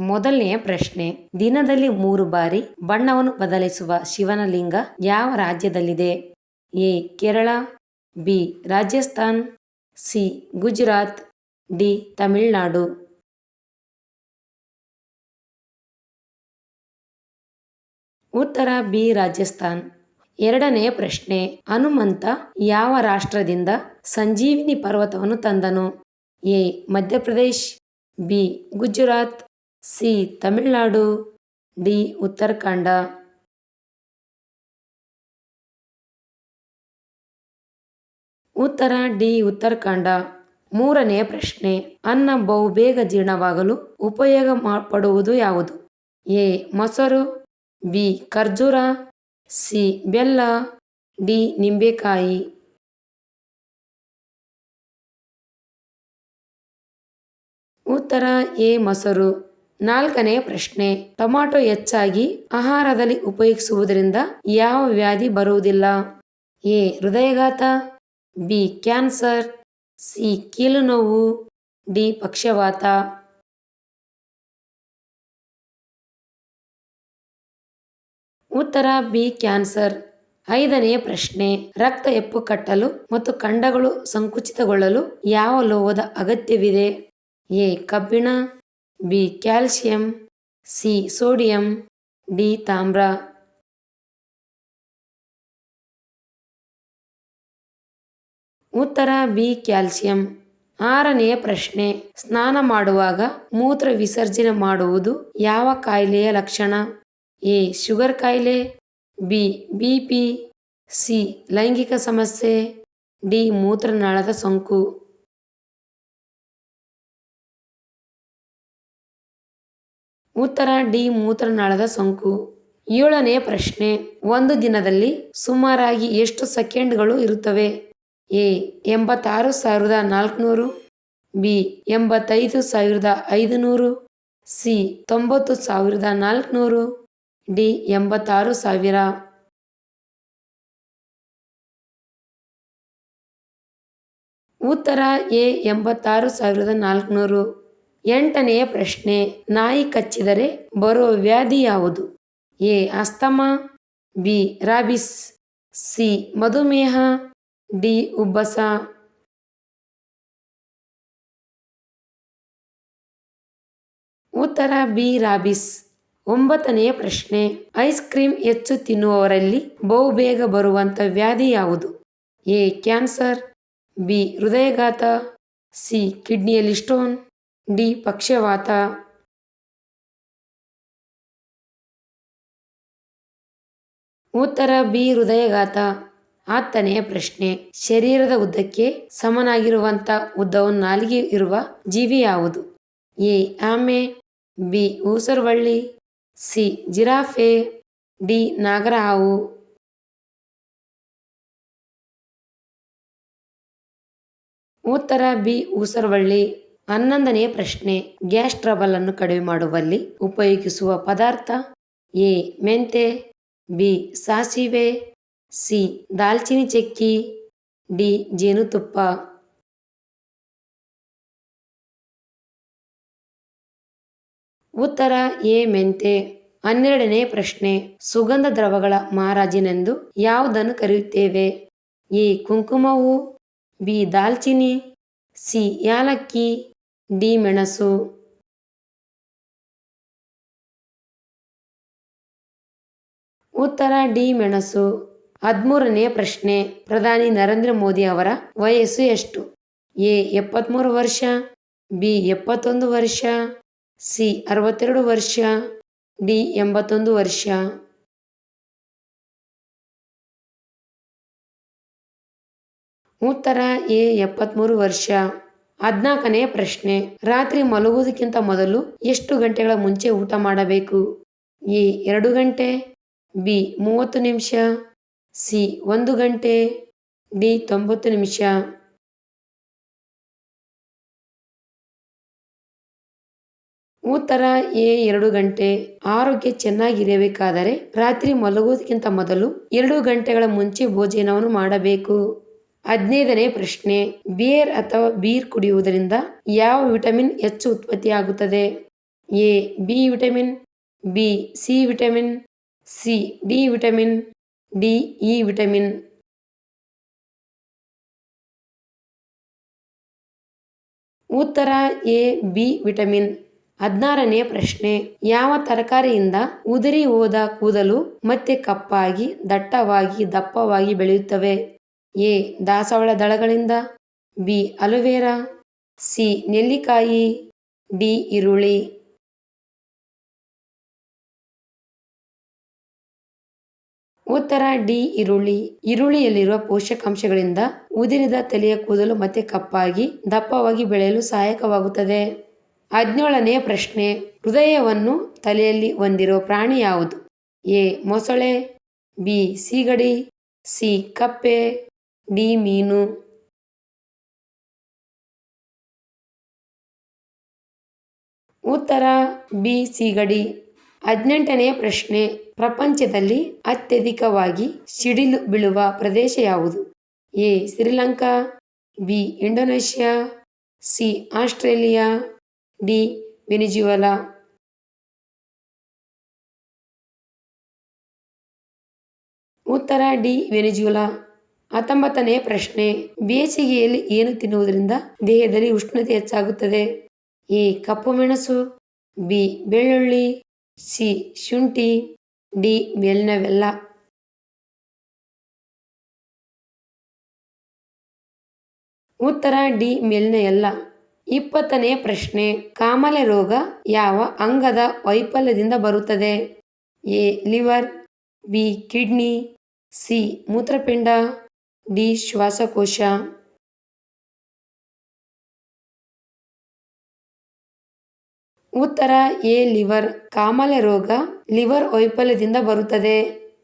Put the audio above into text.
ಮೊದಲನೆಯ ಪ್ರಶ್ನೆ. ದಿನದಲ್ಲಿ ಮೂರು ಬಾರಿ ಬಣ್ಣವನ್ನು ಬದಲಿಸುವ ಶಿವನ ಲಿಂಗ ಯಾವ ರಾಜ್ಯದಲ್ಲಿದೆ? A. Kerala, B. Rajasthan, C. Gujarat, D. Tamil Nadu. ಉತ್ತರ ಬಿ. ರಾಜಸ್ಥಾನ್. ಎರಡನೆಯ ಪ್ರಶ್ನೆ. ಹನುಮಂತ ಯಾವ ರಾಷ್ಟ್ರದಿಂದ ಸಂಜೀವಿನಿ ಪರ್ವತವನ್ನು ತಂದನು? A. Madhya Pradesh, B. Gujarat C. Tamil Nadu, D. Uttarakhand. ಉತ್ತರ, ಡಿ. ಉತ್ತರಾಖಂಡ. ಮೂರನೆಯ ಪ್ರಶ್ನೆ, ಅನ್ನ ಬಹುಬೇಗ ಜೀರ್ಣವಾಗಲು ಉಪಯೋಗ ಮಾಡಪಡುವುದು ಯಾವುದು? ಎ. ಮೊಸರು, ಬಿ. ಖರ್ಜೂರ, ಸಿ. ಬೆಲ್ಲ, ಡಿ. ನಿಂಬೆಕಾಯಿ. ಉತ್ತರ, ಎ. ಮೊಸರು. ನಾಲ್ಕನೆಯ ಪ್ರಶ್ನೆ, ಟೊಮಾಟೊ ಹೆಚ್ಚಾಗಿ ಆಹಾರದಲ್ಲಿ ಉಪಯೋಗಿಸುವುದರಿಂದ ಯಾವ ವ್ಯಾಧಿ ಬರುವುದಿಲ್ಲ? ಎ, ಹೃದಯಘಾತ, ಬಿ, ಕ್ಯಾನ್ಸರ್, ಸಿ ಕೀಲು ನೋವು ಡಿ, ಪಕ್ಷವಾತ. ಉತ್ತರ, ಬಿ, ಕ್ಯಾನ್ಸರ್. ಐದನೆಯ ಪ್ರಶ್ನೆ, ರಕ್ತ ಎಪ್ಪು ಕಟ್ಟಲು ಮತ್ತು ಖಂಡಗಳು ಸಂಕುಚಿತಗೊಳ್ಳಲು ಯಾವ ಲೋಹದ ಅಗತ್ಯವಿದೆ? ಎ, ಕಬ್ಬಿಣ B calcium C sodium, D ತಾಮ್ರ. ಉತ್ತರ ಬಿ ಕ್ಯಾಲ್ಸಿಯಂ ಆರನೆಯ ಪ್ರಶ್ನೆ, ಸ್ನಾನ ಮಾಡುವಾಗ ಮೂತ್ರ ವಿಸರ್ಜನೆ ಮಾಡುವುದು ಯಾವ ಕಾಯಿಲೆಯ ಲಕ್ಷಣ? ಎ, ಶುಗರ್ ಕಾಯಿಲೆ, ಬಿ ಬಿ ಪಿ, ಸಿ, ಲೈಂಗಿಕ ಸಮಸ್ಯೆ, ಡಿ, ಮೂತ್ರನಾಳದ ಸೋಂಕು. ಉತ್ತರ ಡಿ ಮೂತ್ರನಾಳದ ಸೋಂಕು. ಏಳನೆಯ ಪ್ರಶ್ನೆ, ಒಂದು ದಿನದಲ್ಲಿ ಸುಮಾರಾಗಿ ಎಷ್ಟು ಸೆಕೆಂಡ್ಗಳು ಇರುತ್ತವೆ? ಎ, ಎಂಬತ್ತಾರು ಸಾವಿರದ ನಾಲ್ಕುನೂರು. ಬಿ, ಎಂಬತ್ತೈದು ಸಾವಿರದ ಐದುನೂರು. ಸಿ, ತೊಂಬತ್ತು ಸಾವಿರದ ನಾಲ್ಕುನೂರು. ಡಿ, ಎಂಬತ್ತಾರು ಸಾವಿರ. ಉತ್ತರ ಎ, ಎಂಬತ್ತಾರು ಸಾವಿರದ ನಾಲ್ಕುನೂರು. ಎಂಟನೆಯ ಪ್ರಶ್ನೆ, ನಾಯಿ ಕಚ್ಚಿದರೆ ಬರೋ ವ್ಯಾಧಿ ಯಾವುದು? A, asthma, B, rabies, C, ಮಧುಮೇಹ, ಡಿ, ಉಬ್ಬಸ. ಉತ್ತರ, ಬಿ, ರಾಬಿಸ್. ಒಂಬತ್ತನೆಯ ಪ್ರಶ್ನೆ, ಐಸ್ ಕ್ರೀಮ್ ಹೆಚ್ಚು ತಿನ್ನುವವರಲ್ಲಿ ಬಹುಬೇಗ ಬರುವಂಥ ವ್ಯಾಧಿ ಯಾವುದು? ಎ, ಕ್ಯಾನ್ಸರ್, ಬಿ, ಹೃದಯಘಾತ, ಸಿ, ಕಿಡ್ನಿಯಲ್ಲಿ ಸ್ಟೋನ್. ಡಿ ಪಕ್ಷವಾತ. ಉತ್ತರ ಬಿ ಹೃದಯಘಾತ. ಹತ್ತನೆಯ ಪ್ರಶ್ನೆ. ಶರೀರದ ಉದ್ದಕ್ಕೆ ಸಮನಾಗಿರುವಂತ ಉದ್ದವನ್ನು ನಾಲಿಗೆ ಇರುವ ಜೀವಿ ಯಾವುದು? ಎ. ಆಮೆ. ಬಿ. ಊಸರವಳ್ಳಿ. ಸಿ. ಜಿರಾಫೆ. ಡಿ. ನಾಗರಹಾವು. ಉತ್ತರ ಬಿ. ಊಸರವಳ್ಳಿ. ಹನ್ನೊಂದನೆಯ ಪ್ರಶ್ನೆ. ಗ್ಯಾಸ್ ಟ್ರಬಲ್ ಅನ್ನು ಕಡಿಮೆ ಮಾಡುವಲ್ಲಿ ಉಪಯೋಗಿಸುವ ಪದಾರ್ಥ ಎ. ಮೆಂತೆ, ಬಿ. ಸಾಸಿವೆ, ಸಿ. ದಾಲ್ಚಿನ್ನಿ ಚಕ್ಕಿ, ಡಿ. ಜೇನುತುಪ್ಪ. ಉತ್ತರ ಎ. ಮೆಂತೆ. ಹನ್ನೆರಡನೇ ಪ್ರಶ್ನೆ. ಸುಗಂಧ ದ್ರವಗಳ ಮಹಾರಾಜನೆಂದು ಯಾವುದನ್ನು ಕರೆಯುತ್ತೇವೆ? ಎ. ಕುಂಕುಮವು, ಬಿ. ದಾಲ್ಚಿನ್ನಿ ಸಿ. ಯಾಲಕ್ಕಿ. ಡಿ ಮೆಣಸು. ಉತ್ತರ ಡಿ ಮೆಣಸು. ಹದಿಮೂರನೆಯ ಪ್ರಶ್ನೆ, ಪ್ರಧಾನಿ ನರೇಂದ್ರ ಮೋದಿ ಅವರ ವಯಸ್ಸು ಎಷ್ಟು? ಎ ಎಪ್ಪತ್ತ್ಮೂರು ವರ್ಷ, ಬಿ, ಎಪ್ಪತ್ತೊಂದು ವರ್ಷ, ಸಿ, ಅರವತ್ತೆರಡು ವರ್ಷ, ಡಿ, ಎಂಬತ್ತೊಂದು ವರ್ಷ. ಉತ್ತರ ಎ ಎಪ್ಪತ್ತ್ಮೂರು ವರ್ಷ. ಹದಿನಾಲ್ಕನೆಯ ಪ್ರಶ್ನೆ. ರಾತ್ರಿ ಮಲಗುವುದಕ್ಕಿಂತ ಮೊದಲು ಎಷ್ಟು ಗಂಟೆಗಳ ಮುಂಚೆ ಊಟ ಮಾಡಬೇಕು? ಎ, ಎರಡು ಗಂಟೆ, ಬಿ, ಮೂವತ್ತು ನಿಮಿಷ, ಸಿ, ಒಂದು ಗಂಟೆ, ಡಿ, ತೊಂಬತ್ತು ನಿಮಿಷ. ಉತ್ತರ, ಎ, ಎರಡು ಗಂಟೆ. ಆರೋಗ್ಯ ಚೆನ್ನಾಗಿರಬೇಕಾದರೆ ರಾತ್ರಿ ಮಲಗುವುದಕ್ಕಿಂತ ಮೊದಲು ಎರಡು ಗಂಟೆಗಳ ಮುಂಚೆ ಭೋಜನವನ್ನು ಮಾಡಬೇಕು. ಹದಿನೈದನೇ ಪ್ರಶ್ನೆ ಬಿಯರ್ ಅಥವಾ ಬೀರ್ ಕುಡಿಯುವುದರಿಂದ ಯಾವ ವಿಟಮಿನ್ ಹೆಚ್ಚು ಉತ್ಪತ್ತಿಯಾಗುತ್ತದೆ? A B vitamin B C vitamin C D vitamin D E vitamin ಉತ್ತರ, ಎ ಬಿ ವಿಟಮಿನ್ ಹದಿನಾರನೇ ಪ್ರಶ್ನೆ, ಯಾವ ತರಕಾರಿಯಿಂದ ಉದುರಿ ಹೋದ ಕೂದಲು ಮತ್ತೆ ಕಪ್ಪಾಗಿ, ದಟ್ಟವಾಗಿ, ದಪ್ಪವಾಗಿ ಬೆಳೆಯುತ್ತವೆ? ಎ ದಾಸವಾಳ ದಳಗಳಿಂದ, ಬಿ ಅಲೋವೆರಾ, ಸಿ ನೆಲ್ಲಿಕಾಯಿ, ಡಿ ಈರುಳ್ಳಿ. ಉತ್ತರ ಡಿ ಈರುಳ್ಳಿ. ಈರುಳ್ಳಿಯಲ್ಲಿರುವ ಪೋಷಕಾಂಶಗಳಿಂದ ಉದಿರಿದ ತಲೆಯ ಕೂದಲು ಮತ್ತೆ ಕಪ್ಪಾಗಿ, ದಪ್ಪವಾಗಿ ಬೆಳೆಯಲು ಸಹಾಯಕವಾಗುತ್ತದೆ. ಹದಿನೇಳನೆಯ ಪ್ರಶ್ನೆ, ಹೃದಯವನ್ನು ತಲೆಯಲ್ಲಿ ಹೊಂದಿರುವ ಪ್ರಾಣಿ ಯಾವುದು? ಎ ಮೊಸಳೆ, ಬಿ ಸಿಗಡಿ, ಸಿ ಕಪ್ಪೆ. ಡಿ ಮೀನು. ಉತ್ತರ ಬಿ ಸಿಗಡಿ. ಹದಿನೆಂಟನೆಯ ಪ್ರಶ್ನೆ. ಪ್ರಪಂಚದಲ್ಲಿ ಅತ್ಯಧಿಕವಾಗಿ ಸಿಡಿಲು ಬೀಳುವ ಪ್ರದೇಶ ಯಾವುದು? A. Sri Lanka. B. Indonesia. C. Australia. D. Venezuela. ಉತ್ತರ ಡಿ. ವೆನಿಜುಲಾ ಹತ್ತೊಂಬತ್ತನೆಯ ಪ್ರಶ್ನೆ, ಬೇಸಿಗೆಯಲ್ಲಿ ಏನು ತಿನ್ನುವುದರಿಂದ ದೇಹದಲ್ಲಿ ಉಷ್ಣತೆ ಹೆಚ್ಚಾಗುತ್ತದೆ? ಎ, ಕಪ್ಪು ಮೆಣಸು, ಬಿ, ಬೆಳ್ಳುಳ್ಳಿ, ಸಿ, ಶುಂಠಿ, ಡಿ ಮೇಲಿನ ಬೆಲ್ಲ ಉತ್ತರ, ಡಿ ಮೇಲಿನ ಎಲ್ಲ ಇಪ್ಪತ್ತನೆಯ ಪ್ರಶ್ನೆ, ಕಾಮಲೆ ರೋಗ ಯಾವ ಅಂಗದ ವೈಫಲ್ಯದಿಂದ ಬರುತ್ತದೆ? A, liver, B, kidney, C, ಮೂತ್ರಪಿಂಡ. ಡಿ ಶ್ವಾಸಕೋಶ. ಉತ್ತರ ಎ ಲಿವರ್ ಕಾಮಾಲೆ ರೋಗ ಲಿವರ್ ವೈಫಲ್ಯದಿಂದ ಬರುತ್ತದೆ.